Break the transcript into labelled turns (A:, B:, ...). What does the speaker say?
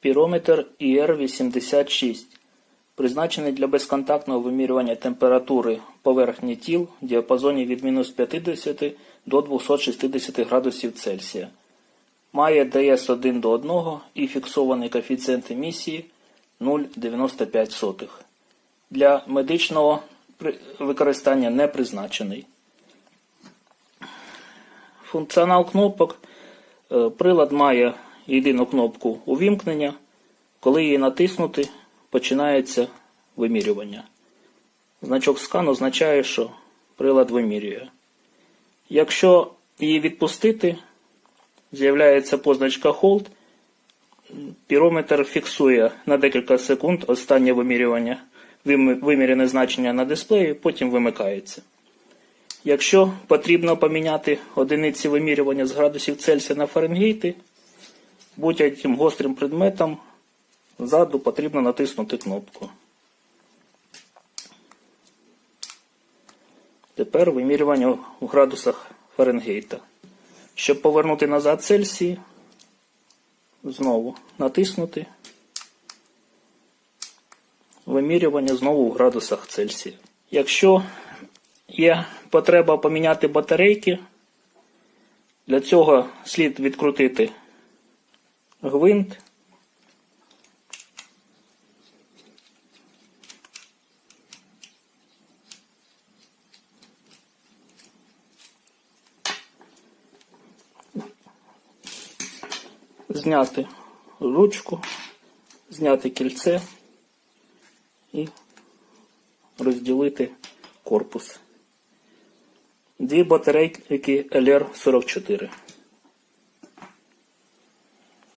A: Пірометр ІР-86, призначений для безконтактного вимірювання температури поверхні тіл в діапазоні від мінус 50 до 260 градусів Цельсія. Має ДС 1 до 1 і фіксований коефіцієнт емісії 0,95. Для медичного використання не призначений. Функціонал кнопок. Е, Прилад має єдину кнопку увімкнення. Коли її натиснути, починається вимірювання. Значок скан означає, що прилад вимірює. Якщо її відпустити, з'являється позначка Hold. Пірометр фіксує на декілька секунд останнє вимірювання, вим- вимірене значення на дисплеї, потім вимикається. Якщо потрібно поміняти одиниці вимірювання з градусів Цельсія на Фаренгейти, будь-яким гострим предметом ззаду потрібно натиснути кнопку. Тепер вимірювання у градусах Фаренгейта. Щоб повернути назад Цельсії, знову натиснути. Вимірювання знову у градусах Цельсія. Якщо є потреба поміняти батарейки, для цього слід відкрутити гвинт. Зняти ручку, зняти кільце і розділити корпус. Дві батарейки LR44.